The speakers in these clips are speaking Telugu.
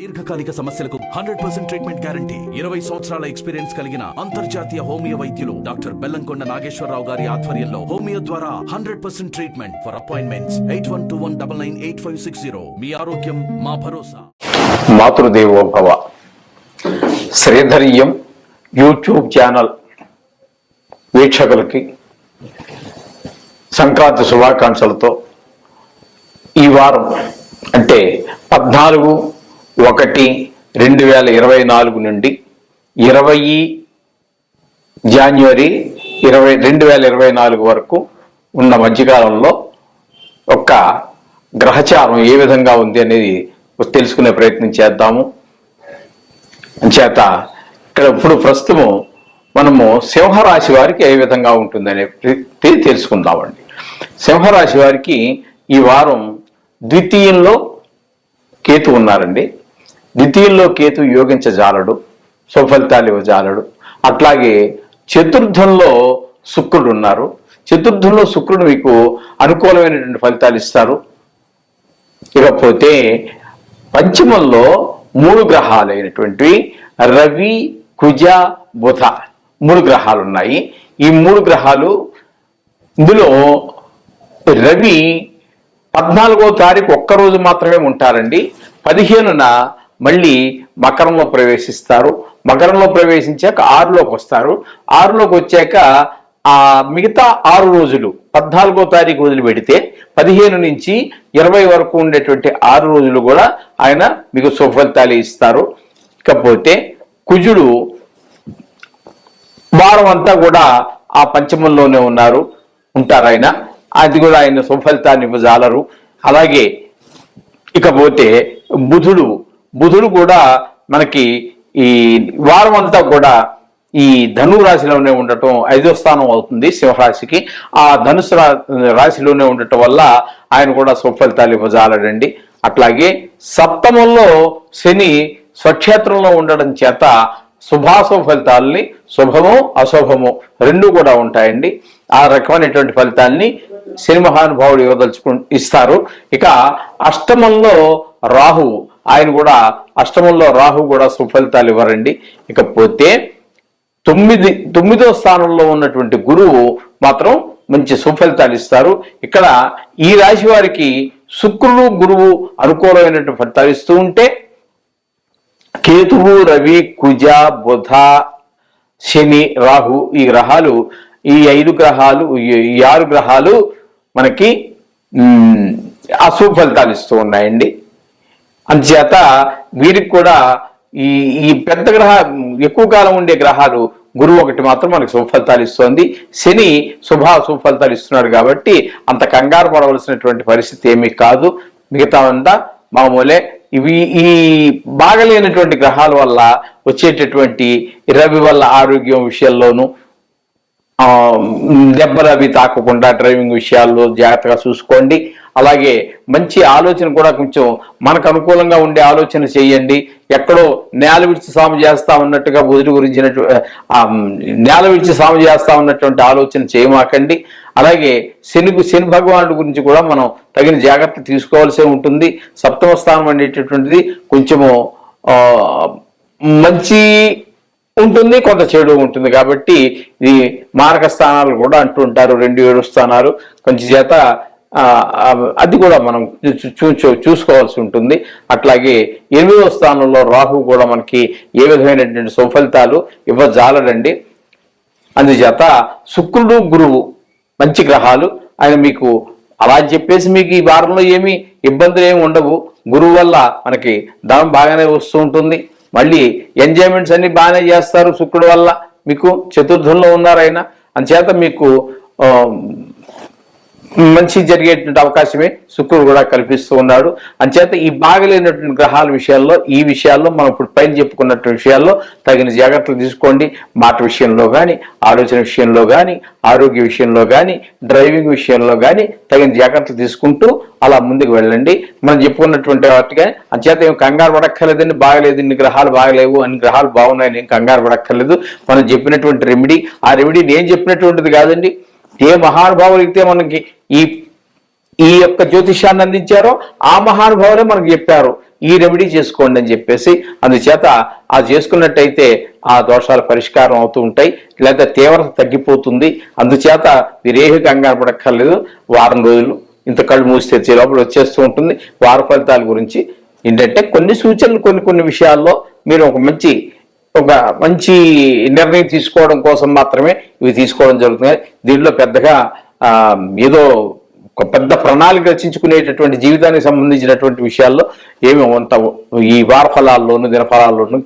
దీర్ఘకాలిక సమస్యలకు హండ్రెడ్ పర్సెంట్ ట్రీట్మెంట్ గ్యారంటీ ఇరవై సంవత్సరాల ఎక్స్పీరియన్స్ కలిగిన అంతర్జాతీయ హోమియో వైద్యులు డాక్టర్ బెల్లంకొండ నాగేశ్వరరావు గారి ఆధ్వర్యంలో హోమియో ద్వారా hundred percent treatment for appointments. Eight one two one double nine eight five six zero. మీ ఆరోగ్యం మా భరోసా. మాతృదేవో భవ శ్రీధర్యం యూట్యూబ్ ఛానల్ వీక్షకులకి సంక్రాంతి శుభాకాంక్షలతో ఈ వారం అంటే పద్నాలుగు ఒకటి రెండు వేల ఇరవై నాలుగు నుండి ఇరవై జాన్వరి ఇరవై రెండు వేల ఇరవై నాలుగు వరకు ఉన్న మధ్యకాలంలో ఒక గ్రహచారం ఏ విధంగా ఉంది అనేది తెలుసుకునే ప్రయత్నం చేద్దాము. చేత ఇక్కడ ఇప్పుడు ప్రస్తుతము మనము సింహరాశి వారికి ఏ విధంగా ఉంటుందనే తెలుసుకుందామండి. సింహరాశి వారికి ఈ వారం ద్వితీయంలో కేతు ఉన్నారండి. ద్వితీయంలో కేతు యోగించజాలడు సుఫలితాలు ఇవ్వజాలడు. అట్లాగే చతుర్థంలో శుక్రుడు ఉన్నారు. చతుర్థంలో శుక్రుడు మీకు అనుకూలమైనటువంటి ఫలితాలు ఇస్తారు. ఇకపోతే పంచమంలో మూడు గ్రహాలు అయినటువంటివి రవి కుజ బుధ మూడు గ్రహాలు ఉన్నాయి ఈ మూడు గ్రహాలు ఇందులో రవి పద్నాలుగో తారీఖు ఒక్కరోజు మాత్రమే ఉంటారండి. పదిహేనున మళ్ళీ మకరంలో ప్రవేశిస్తారు. మకరంలో ప్రవేశించాక ఆరులోకి వస్తారు. ఆరులోకి వచ్చాక ఆ మిగతా ఆరు రోజులు పద్నాలుగో తారీఖు వదిలిపెడితే పదిహేను నుంచి ఇరవై వరకు ఉండేటువంటి ఆరు రోజులు కూడా ఆయన మీకు సుఫలితాలు ఇస్తారు. ఇకపోతే కుజుడు వారం అంతా కూడా ఆ పంచమంలోనే ఉన్నారు. ఉంటారు ఆయన. అది కూడా ఆయన సుఫలితాన్ని ఇవ్వజాలరు. అలాగే ఇకపోతే బుధుడు బుధుడు కూడా మనకి ఈ వారం అంతా కూడా ఈ ధను రాశిలోనే ఉండటం ఐదో స్థానం అవుతుంది సింహరాశికి. ఆ ధనుసు రా- రాశిలోనే ఉండటం వల్ల ఆయన కూడా సుఫలితాలు ఇవ్వజాలడండి. అట్లాగే సప్తమంలో శని స్వక్షేత్రంలో ఉండడం చేత శుభాశుభ ఫలితాలని శుభము అశుభము రెండు కూడా ఉంటాయండి. ఆ రకమైనటువంటి ఫలితాల్ని శని మహానుభావుడు ఇవ్వదలుచుకు ఇస్తారు. ఇక అష్టమంలో రాహు ఆయన కూడా అష్టమంలో రాహు కూడా సుఫలితాలు ఇవ్వరండి. ఇకపోతే తొమ్మిది తొమ్మిదో స్థానంలో ఉన్నటువంటి గురువు మాత్రం మంచి సుఫలితాలు ఇస్తారు. ఇక్కడ ఈ రాశి వారికి శుక్రుడు గురువు అనుకూలమైనటువంటి ఫలితాలు ఇస్తూ ఉంటే కేతువు రవి కుజ బుధ శని రాహు ఈ గ్రహాలు ఈ ఐదు గ్రహాలు ఈ- ఆరు గ్రహాలు మనకి అశుభ ఫలితాలు ఇస్తూ ఉన్నాయండి. అందుచేత వీరికి కూడా ఈ ఈ పెద్ద గ్రహ ఎక్కువ కాలం ఉండే గ్రహాలు గురువు ఒకటి మాత్రం మనకి శుభఫలితాలు ఇస్తోంది. శని శుభ శుభఫలితాలు ఇస్తున్నాడు కాబట్టి అంత కంగారు పడవలసినటువంటి పరిస్థితి ఏమీ కాదు. మిగతా అంతా మామూలే. ఇవి ఈ బాగలేనటువంటి గ్రహాల వల్ల వచ్చేటటువంటి రవి వల్ల ఆరోగ్యం విషయంలోనూ ఆ, దెబ్బలు అవి తాకకుండా డ్రైవింగ్ విషయాల్లో జాగ్రత్తగా చూసుకోండి. అలాగే మంచి ఆలోచన కూడా కొంచెం మనకు అనుకూలంగా ఉండే ఆలోచన చేయండి. ఎక్కడో నేల విడిచి సాము చేస్తా ఉన్నట్టుగా బుధుడి గురించినట్టు నేల విడిచి సాము చేస్తా ఉన్నటువంటి ఆలోచన చేయమాకండి. అలాగే శని శని భగవానుడి గురించి కూడా మనం తగిన జాగ్రత్త తీసుకోవాల్సి ఉంటుంది. సప్తమ స్థానం అనేటటువంటిది కొంచెము మంచి ఉంటుంది కొంత చెడు ఉంటుంది కాబట్టి ఇది మారక స్థానాలు కూడా అంటూ ఉంటారు. రెండు ఏడు స్థానాలు. కొంచెం చేత అది కూడా మనం చూ- చూ- చూసుకోవాల్సి ఉంటుంది. అట్లాగే ఎనిమిదవ స్థానంలో రాహు కూడా మనకి ఏ విధమైనటువంటి సుఫలితాలు ఇవ్వజాలడండి. అందుచేత శుక్రుడు గురువు మంచి గ్రహాలు. ఆయన మీకు అలా చెప్పేసి మీకు ఈ వారంలో ఏమీ ఇబ్బందులు ఏమి ఉండవు. గురువు వల్ల మనకి ధనం బాగానే వస్తూ ఉంటుంది. మళ్ళీ ఎంజాయ్మెంట్స్ అన్ని బాగానే చేస్తారు శుక్రుడు వల్ల. మీకు చతుర్థంలో ఉన్నారు ఆయన అందుచేత మీకు మంచి జరిగేటువంటి అవకాశమే శుక్రుడు కూడా కల్పిస్తూ ఉన్నాడు. అంచేత ఈ బాగలేనటువంటి గ్రహాల విషయాల్లో ఈ విషయాల్లో మనం ఇప్పుడు పైన చెప్పుకున్నటువంటి విషయాల్లో తగిన జాగ్రత్తలు తీసుకోండి. మాట విషయంలో కానీ ఆలోచన విషయంలో కానీ ఆరోగ్య విషయంలో కానీ డ్రైవింగ్ విషయంలో కానీ తగిన జాగ్రత్తలు తీసుకుంటూ అలా ముందుకు వెళ్ళండి. మనం చెప్పుకున్నటువంటి వాటిగా అంచేత ఏం కంగారు పడక్కర్లేదండి బాగలేదు ఇన్ని గ్రహాలు బాగలేవు అన్ని గ్రహాలు బాగున్నాయని ఏం కంగారు పడక్కర్లేదు. మనం చెప్పినటువంటి రెమెడీ ఆ రెమెడీ నేను చెప్పినటువంటిది కాదండి. ఏ మహానుభావులు అయితే మనకి ఈ ఈ యొక్క జ్యోతిష్యాన్ని అందించారో ఆ మహానుభావులే మనకు చెప్పారు ఈ రెమెడీ చేసుకోండి అని చెప్పేసి. అందుచేత ఆ చేసుకున్నట్టయితే ఆ దోషాలు పరిష్కారం అవుతూ ఉంటాయి లేదా తీవ్రత తగ్గిపోతుంది. అందుచేత మీరేమి కంగారు పడక్కర్లేదు. వారం రోజులు ఇంత కళ్ళు మూసి తెచ్చే లోపల వచ్చేస్తూ ఉంటుంది. వార ఫలితాల గురించి ఏంటంటే కొన్ని సూచనలు కొన్ని కొన్ని విషయాల్లో మీరు ఒక మంచి ఒక మంచి నిర్ణయం తీసుకోవడం కోసం మాత్రమే ఇవి తీసుకోవడం జరుగుతుంది. దీనిలో పెద్దగా ఏదో ఒక పెద్ద ప్రణాళిక రచించుకునేటటువంటి జీవితానికి సంబంధించినటువంటి విషయాల్లో ఏమి అంత ఈ వార ఫలాల్లోనూ దినఫలాల్లోనూ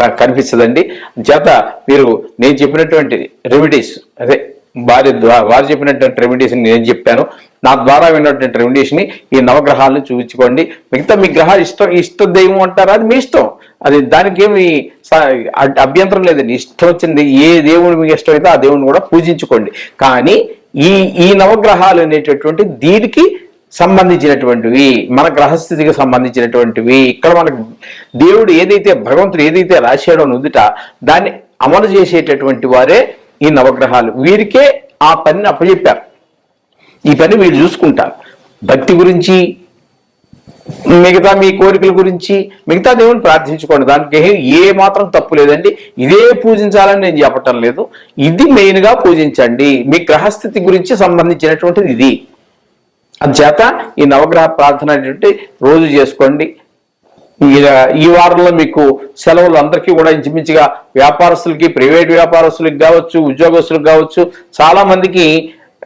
క- కనిపించదండి. చేత మీరు నేను చెప్పినటువంటి రెమెడీస్ అదే వారి ద్వారా వారు చెప్పినటువంటి రెమెడీస్ని నేను చెప్పాను. నా ద్వారా విన్నటువంటి రెమెడీస్ని ఈ నవగ్రహాలను చూపించుకోండి. మిగతా మీ గ్రహాలు ఇష్టం ఇష్ట దైవం అంటారా? అది మీ ఇష్టం. అది దానికి ఏమి అభ్యంతరం లేదండి ఇష్టం వచ్చింది ఏ దేవుడు మీకు ఇష్టమైతే ఆ దేవుడిని కూడా పూజించుకోండి. కానీ ఈ ఈ నవగ్రహాలు అనేటటువంటి దీనికి సంబంధించినటువంటివి మన గ్రహస్థితికి సంబంధించినటువంటివి ఇక్కడ మనకు దేవుడు ఏదైతే భగవంతుడు ఏదైతే రాశాడో నుదుట దాన్ని అమలు చేసేటటువంటి వారే ఈ నవగ్రహాలు. వీరికే ఆ పనిని అప్పచెప్పారు ఈ పని వీళ్ళు చూసుకుంటారు. భక్తి గురించి మిగతా మీ కోరికల గురించి మిగతా దేవుని ప్రార్థించుకోండి. దానికి ఏ మాత్రం తప్పు లేదండి. ఇదే పూజించాలని నేను చెప్పటం లేదు. ఇది మెయిన్గా పూజించండి. మీ గ్రహస్థితి గురించి సంబంధించినటువంటిది ఇది. అందుచేత ఈ నవగ్రహ ప్రార్థన అనేటువంటి రోజు చేసుకోండి. ఈ- ఈ వారంలో మీకు సెలవులు అందరికీ కూడా ఇంచుమించుగా వ్యాపారస్తులకి ప్రైవేట్ వ్యాపారస్తులకు కావచ్చు ఉద్యోగస్తులకు కావచ్చు చాలా మందికి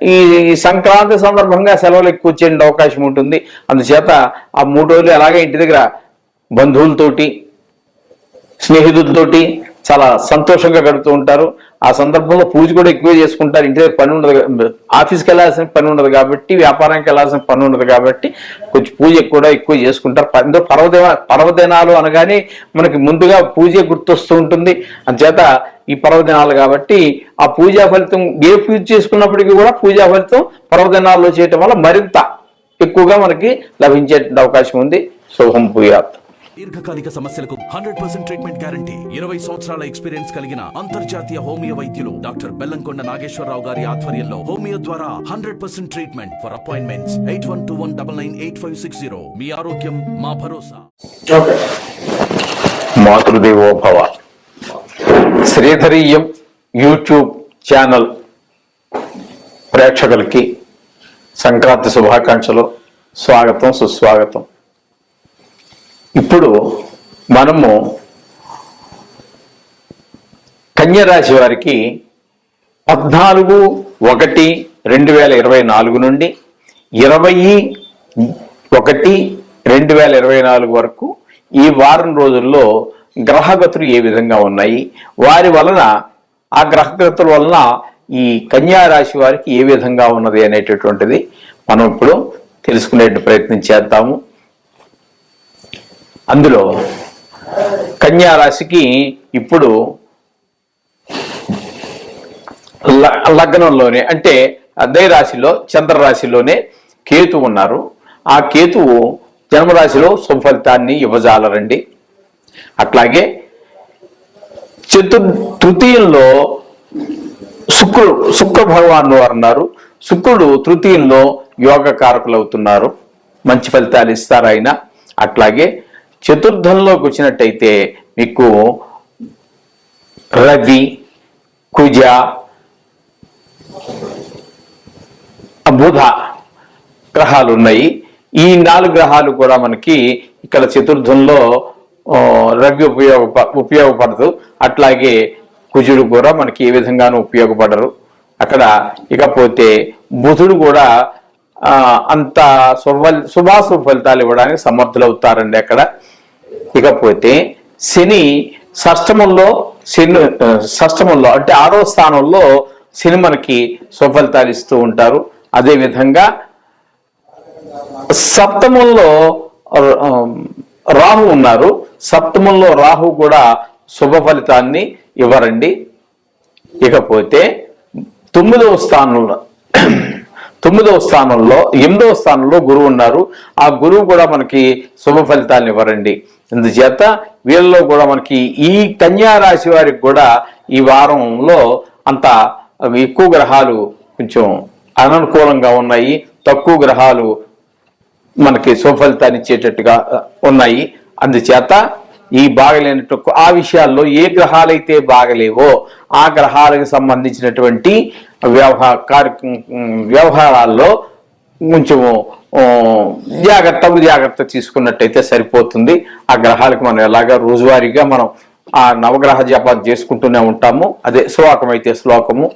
ఈ సంక్రాంతి సందర్భంగా సెలవులు ఎక్కువ వచ్చే అవకాశం ఉంటుంది. అందుచేత ఆ మూడు రోజులు అలాగే ఇంటి దగ్గర బంధువులతోటి స్నేహితులతోటి చాలా సంతోషంగా గడుపుతూ ఉంటారు. ఆ సందర్భంలో పూజ కూడా ఎక్కువ చేసుకుంటారు. ఇంటి దగ్గర పని ఉండదు ఆఫీస్కి వెళ్ళాల్సిన పని ఉండదు కాబట్టి వ్యాపారానికి వెళ్ళాల్సిన పని ఉండదు కాబట్టి కొంచెం పూజ కూడా ఎక్కువ చేసుకుంటారు. ఎందుకు పర్వదిన పర్వదినాలు అనగానే మనకి ముందుగా పూజ గుర్తొస్తూ ఉంటుంది. అంచేత ఈ పర్వదినాలు కాబట్టి ఆ పూజా ఫలితం ఏ పూజ చేసుకున్నప్పటికీ కూడా పూజా ఫలితం పర్వదినాల్లో చేయటం వల్ల మరింత ఎక్కువగా మనకి లభించే అవకాశం ఉంది. శుభం భూయాత్. దీర్ఘకాలిక సమస్యలకు హండ్రెడ్ పర్సెంట్ ట్రీట్మెంట్ గ్యారంటీ. ఇరవై సంవత్సరాల ఎక్స్పీరియన్స్ కలిగిన అంతర్జాతీయ హోమియో వైద్యులు డాక్టర్ బెల్లంకొండ నాగేశ్వరరావు గారి ఆధ్వర్యంలో హోమియో ద్వారా hundred percent treatment for appointments. Eight one two one double nine eight five six zero. మీ ఆరోగ్యం మా భరోసా. మాతృదేవో భవ. శ్రీధరీయం యూట్యూబ్ ఛానల్ ప్రేక్షకులకి సంక్రాంతి శుభాకాంక్షలు. స్వాగతం సుస్వాగతం. ఇప్పుడు మనము కన్యరాశి వారికి పద్నాలుగు ఒకటి రెండు వేల ఇరవై నాలుగు నుండి ఇరవై ఒకటి రెండు వేల ఇరవై నాలుగు వరకు ఈ వారం రోజుల్లో గ్రహగతులు ఏ విధంగా ఉన్నాయి? వారి వలన ఆ గ్రహగతుల వలన ఈ కన్యా రాశి వారికి ఏ విధంగా ఉన్నది అనేటటువంటిది మనం ఇప్పుడు తెలుసుకునే ప్రయత్నం చేద్దాము. అందులో కన్యా రాశికి ఇప్పుడు ల- లగ్నంలోనే అంటే అద్దయ రాశిలో చంద్రరాశిలోనే కేతు ఉన్నారు. ఆ కేతువు జన్మరాశిలో సుఫలితాన్ని ఇవ్వజాలరండి. అట్లాగే చతు తృతీయంలో శుక్రుడు శుక్ర భగవాన్ వారు ఉన్నారు. శుక్రుడు తృతీయంలో యోగ కారకులు అవుతున్నారు మంచి ఫలితాలు ఇస్తారు ఆయన అట్లాగే చతుర్థంలోకి వచ్చినట్టయితే మీకు రవి కుజ బుధ గ్రహాలు ఉన్నాయి ఈ నాలుగు గ్రహాలు కూడా మనకి ఇక్కడ చతుర్థంలో రవి ఉపయోగ ఉపయోగపడదు. అట్లాగే కుజుడు కూడా మనకి ఏ విధంగానూ ఉపయోగపడరు. అక్కడ ఇకపోతే బుధుడు కూడా అంత శుభ శుభాశుభ ఫలితాలు ఇవ్వడానికి సమర్థులవుతారండి అక్కడ. ఇకపోతే శని షష్టమంలో శని షష్టమంలో అంటే ఆరో స్థానంలో శని మనకి సుఫలితాలు ఇస్తూ ఉంటారు. అదేవిధంగా సప్తమంలో రాహు ఉన్నారు. సప్తమంలో రాహు కూడా శుభ ఫలితాన్ని ఇవ్వరండి. ఇకపోతే తొమ్మిదవ స్థానంలో తొమ్మిదవ స్థానంలో ఎనిమిదవ స్థానంలో గురువు ఉన్నారు. ఆ గురువు కూడా మనకి శుభ ఫలితాలను ఇవ్వరండి. ఇందుచేత వీళ్ళలో కూడా మనకి ఈ కన్యా రాశి వారికి కూడా ఈ వారంలో అంత ఎక్కువ గ్రహాలు కొంచెం అననుకూలంగా ఉన్నాయి. తక్కువ గ్రహాలు మనకి సుఫలితాన్ని ఇచ్చేటట్టుగా ఉన్నాయి. అందుచేత ఈ బాగలేనట్టు ఆ విషయాల్లో ఏ గ్రహాలైతే బాగలేవో ఆ గ్రహాలకు సంబంధించినటువంటి వ్యవహార కార్య వ్యవహారాల్లో కొంచెము ఆ, జాగ్రత్త జాగ్రత్త తీసుకున్నట్టయితే సరిపోతుంది. ఆ గ్రహాలకు మనం ఎలాగా రోజువారీగా మనం ఆ నవగ్రహ జపాలు చేసుకుంటూనే ఉంటాము. అదే శ్లోకం అయితే శ్లోకము.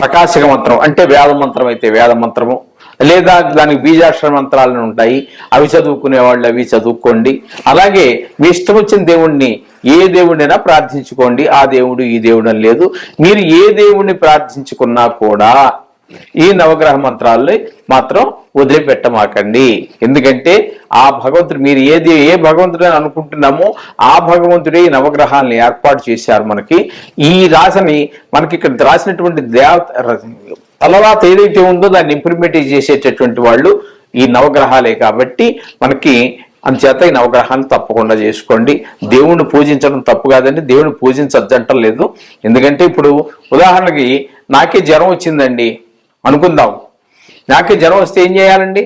ప్రకాశక మంత్రం అంటే వేద మంత్రం అయితే వేద మంత్రము. లేదా దానికి బీజాక్షర మంత్రాలను ఉంటాయి. అవి చదువుకునే వాళ్ళు అవి చదువుకోండి. అలాగే మీ ఇష్టం వచ్చిన దేవుణ్ణి ఏ దేవుడినైనా ప్రార్థించుకోండి. ఆ దేవుడు ఈ దేవుడు లేదు. మీరు ఏ దేవుణ్ణి ప్రార్థించుకున్నా కూడా ఈ నవగ్రహ మంత్రాల్ని మాత్రం వదిలిపెట్టమాకండి. ఎందుకంటే ఆ భగవంతుడు మీరు ఏది ఏ భగవంతుడు అని అనుకుంటున్నామో ఆ భగవంతుడే ఈ నవగ్రహాలను ఏర్పాటు చేశారు మనకి. ఈ రాశిని మనకి ఇక్కడ రాసినటువంటి దేవత తలరాత ఏదైతే ఉందో దాన్ని ఇంప్లిమెంట్ చేసేటటువంటి వాళ్ళు ఈ నవగ్రహాలే కాబట్టి మనకి అందుచేత ఈ నవగ్రహాన్ని తప్పకుండా చేసుకోండి. దేవుణ్ణి పూజించడం తప్పు కాదండి. దేవుణ్ణి పూజించద్దంటం లేదు. ఎందుకంటే ఇప్పుడు ఉదాహరణకి నాకే జ్వరం వచ్చిందండి. అనుకుందాం. నాకే జ్వరం వస్తే ఏం చేయాలండి?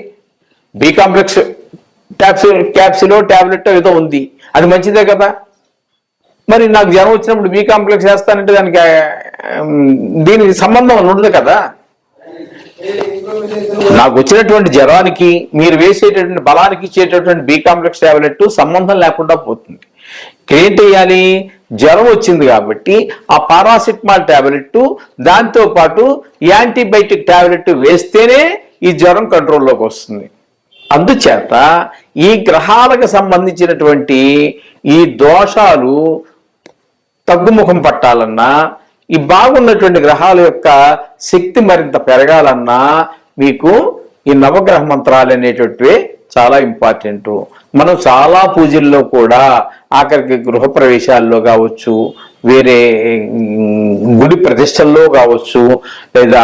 బి కాంప్లెక్స్ క్యాప్సిల్ క్యాప్సిలో టాబ్లెట్ ఏదో ఉంది. అది మంచిదే కదా? మరి నాకు జ్వరం వచ్చినప్పుడు బి కాంప్లెక్స్ వేస్తానంటే దానికి దీనికి సంబంధం ఉండదు కదా? నాకు వచ్చినటువంటి జ్వరానికి మీరు వేసేటటువంటి బలానికి ఇచ్చేటటువంటి బి కాంప్లెక్స్ టాబ్లెట్ సంబంధం లేకుండా పోతుంది. ఏంటి చేయాలి. జ్వరం వచ్చింది కాబట్టి ఆ పారాసిటమాల్ ట్యాబ్లెట్ దాంతో పాటు యాంటీబయాటిక్ టాబ్లెట్ వేస్తేనే ఈ జ్వరం కంట్రోల్లోకి వస్తుంది. అందుచేత ఈ గ్రహాలకు సంబంధించినటువంటి ఈ దోషాలు తగ్గుముఖం పట్టాలన్నా ఈ బాగున్నటువంటి గ్రహాల యొక్క శక్తి మరింత పెరగాలన్నా మీకు ఈ నవగ్రహ మంత్రాలు అనేటటువంటివి చాలా ఇంపార్టెంట్. మనం చాలా పూజల్లో కూడా ఆఖరికి గృహప్రవేశాల్లో కావచ్చు వేరే గుడి ప్రతిష్టల్లో కావచ్చు లేదా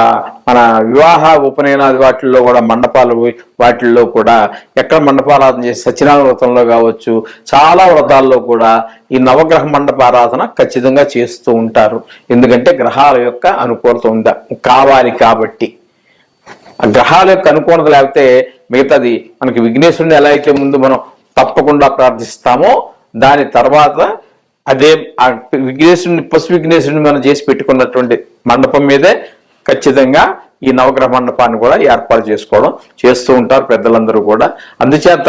మన వివాహ ఉపనయనాది వాటిల్లో కూడా మండపాలు వాటిల్లో కూడా ఎక్కడ మండపారాధన చేసి సత్యనారాయణ వ్రతంలో కావచ్చు చాలా వ్రతాల్లో కూడా ఈ నవగ్రహ మండపారాధన ఖచ్చితంగా చేస్తూ ఉంటారు. ఎందుకంటే గ్రహాల యొక్క అనుకూలత ఉందా? కావాలి కాబట్టి. ఆ గ్రహాల యొక్క అనుకూలత లేకపోతే మిగతాది మనకి విఘ్నేశ్వరుని ఎలా అయితే ముందు మనం తప్పకుండా ప్రార్థిస్తామో. దాని తర్వాత అదే ఆ విఘ్నేశుని పశు విఘ్నేశుని మనం చేసి పెట్టుకున్నటువంటి మండపం మీదే ఖచ్చితంగా ఈ నవగ్రహ మండపాన్ని కూడా ఏర్పాటు చేసుకోవడం చేస్తూ ఉంటారు పెద్దలందరూ కూడా. అందుచేత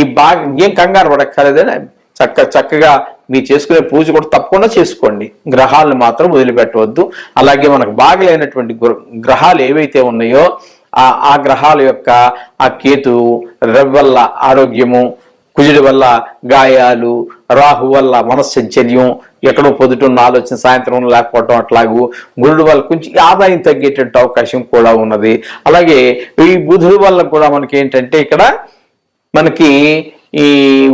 ఈ బాగా ఏం కంగారు పడక్కర్లేదని చక్క చక్కగా మీరు చేసుకునే పూజ కూడా తప్పకుండా చేసుకోండి. గ్రహాలను మాత్రం వదిలిపెట్టవద్దు. అలాగే మనకు బాగలేనటువంటి గ్రహాలు ఏవైతే ఉన్నాయో ఆ ఆ గ్రహాల యొక్క ఆ కేతు రవి వల్ల ఆరోగ్యము కుజుడి వల్ల గాయాలు రాహు వల్ల మనశ్చర్యం ఎక్కడో పొద్దుటున్న ఆలోచన సాయంత్రం లేకపోవటం అట్లాగూ గురుడు వల్ల కొంచెం ఆదాయం తగ్గేటట్టు అవకాశం కూడా ఉన్నది. అలాగే ఈ బుధుడి వల్ల కూడా మనకి ఏంటంటే ఇక్కడ మనకి ఈ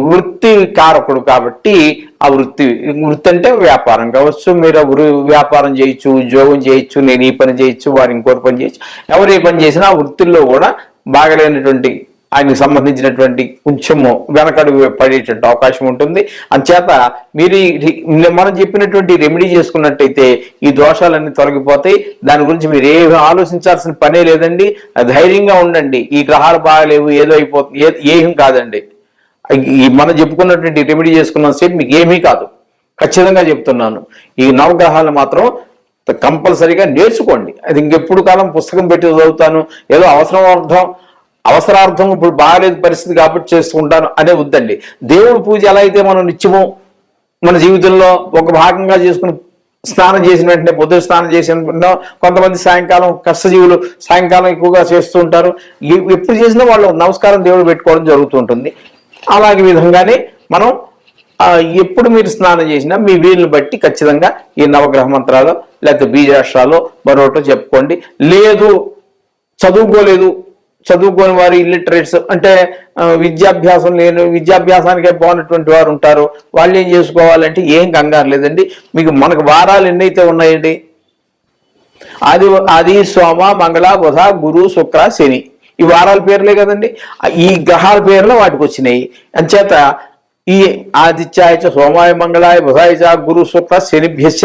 వృత్తి కారకుడు కాబట్టి ఆ వృత్తి వృత్తి అంటే వ్యాపారం కావచ్చు. మీరు వృ వ్యాపారం చేయొచ్చు ఉద్యోగం చేయొచ్చు నేను ఈ పని చేయొచ్చు వారు ఇంకోటి పని చేయొచ్చు. ఎవరు ఏ పని చేసినా ఆ వృత్తిలో కూడా బాగలేనటువంటి ఆయనకు సంబంధించినటువంటి కొంచెము వెనకడుగు పడేటువంటి అవకాశం ఉంటుంది. అంచేత మీరు మనం చెప్పినటువంటి రెమెడీ చేసుకున్నట్టయితే ఈ దోషాలన్నీ తొలగిపోతాయి. దాని గురించి మీరు ఏ ఆలోచించాల్సిన పనే లేదండి. ధైర్యంగా ఉండండి. ఈ గ్రహాలు బాగలేవు ఏదో అయిపోతుంది ఏం కాదండి. ఈ మనం చెప్పుకున్నటువంటి రెమెడీ చేసుకున్న సేపు మీకు ఏమీ కాదు. ఖచ్చితంగా చెప్తున్నాను. ఈ నవగ్రహాలు మాత్రం కంపల్సరీగా నేర్చుకోండి. అది ఇంకెప్పుడు కాలం పుస్తకం పెట్టి చదువుతాను. ఏదో అవసరం అర్థం అవసరార్థం ఇప్పుడు బాగాలేదు పరిస్థితి కాబట్టి చేసుకుంటాను అనే వద్దండి. దేవుడి పూజ ఎలా అయితే మనం నిత్యము మన జీవితంలో ఒక భాగంగా చేసుకుని స్నానం చేసిన వెంటనే పొద్దున స్నానం చేసిన కొంతమంది సాయంకాలం కష్టజీవులు సాయంకాలం ఎక్కువగా చేస్తూ ఉంటారు. ఎప్పుడు చేసినా వాళ్ళు నమస్కారం దేవుడు పెట్టుకోవడం జరుగుతూ ఉంటుంది. అలాగే విధంగానే మనం ఎప్పుడు మీరు స్నానం చేసినా మీ వీలుని బట్టి ఖచ్చితంగా ఈ నవగ్రహ మంత్రాలు లేకపోతే బీజాక్షరాలు మరొకటో చెప్పుకోండి. లేదు చదువుకోలేదు చదువుకోని వారు ఇల్లిటరేట్స్ అంటే విద్యాభ్యాసం లేని విద్యాభ్యాసానికే పోనటువంటి వారు ఉంటారు. వాళ్ళు ఏం చేసుకోవాలంటే ఏం కంగారు లేదండి. మీకు మనకు వారాలు ఎన్నైతే ఉన్నాయండి? ఆది ఆది సోమ మంగళ బుధ గురు శుక్ర శని. ఈ వారాల పేర్లే కదండి? ఈ గ్రహాల పేర్లు వాటికి వచ్చినాయి. అంచేత ఈ ఆదిత్యాయ సోమాయ మంగళాయ బుధాయ చ గురు శుక్ర శనిభ్యశ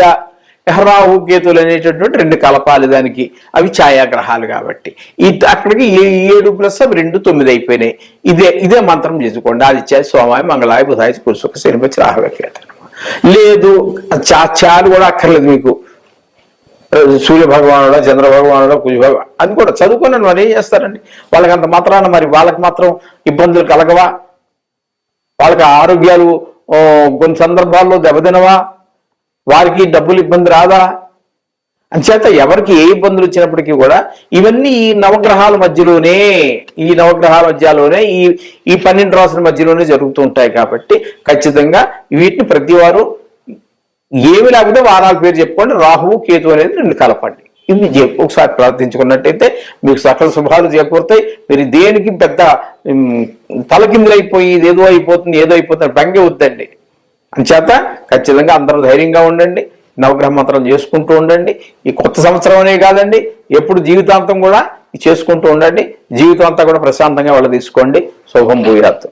రాహు కేతులు అనేటటువంటి రెండు కలపాలి దానికి. అవి ఛాయాగ్రహాలు కాబట్టి. ఇది అక్కడికి ఏ- ఏడు ప్లస్ అవి రెండు తొమ్మిది అయిపోయినాయి. ఇదే ఇదే మంత్రం చేసుకోండి. ఆదిత్య సోమాయ మంగళాయ బుధాయ కురుసుక శనిపచ్చి రాహుకేత లేదు చా చాలు కూడా అక్కర్లేదు మీకు. సూర్య భగవానుడా చంద్ర భగవానుడా కుజ భగవాన్ అది కూడా చదువుకున్నాను మరి ఏం చేస్తారండి? వాళ్ళకి అంత మాత్రాన మరి వాళ్ళకి మాత్రం ఇబ్బందులు కలగవా? వాళ్ళకి ఆరోగ్యాలు కొన్ని సందర్భాల్లో దెబ్బతినవా? వారికి డబ్బులు ఇబ్బంది రాదా? అంచేత ఎవరికి ఏ ఇబ్బందులు వచ్చినప్పటికీ కూడా ఇవన్నీ ఈ నవగ్రహాల మధ్యలోనే ఈ నవగ్రహాల మధ్యలోనే ఈ ఈ పన్నెండు రాసుల మధ్యలోనే జరుగుతూ ఉంటాయి కాబట్టి ఖచ్చితంగా వీటిని ప్రతి వారు ఏమి లేకపోతే వారాల పేరు చెప్పుకోండి. రాహువు కేతు అనేది రెండు కలపండి. ఇవి ఒకసారి ప్రార్థించుకున్నట్టయితే మీకు సకల శుభాలు చేకూరుతాయి. మీరు దేనికి పెద్ద తలకిందులైపోయి ఏదో అయిపోతుంది ఏదో అయిపోతుంది బెంగ వద్దండి. అంచేత ఖచ్చితంగా అందరూ ధైర్యంగా ఉండండి నవగ్రహ మంత్రం చేసుకుంటూ ఉండండి. ఈ కొత్త సంవత్సరం అనే కాదండి ఎప్పుడు జీవితాంతం కూడా చేసుకుంటూ ఉండండి. జీవితం అంతా కూడా ప్రశాంతంగా వాళ్ళు తీసుకోండి. శుభం భూయాత్.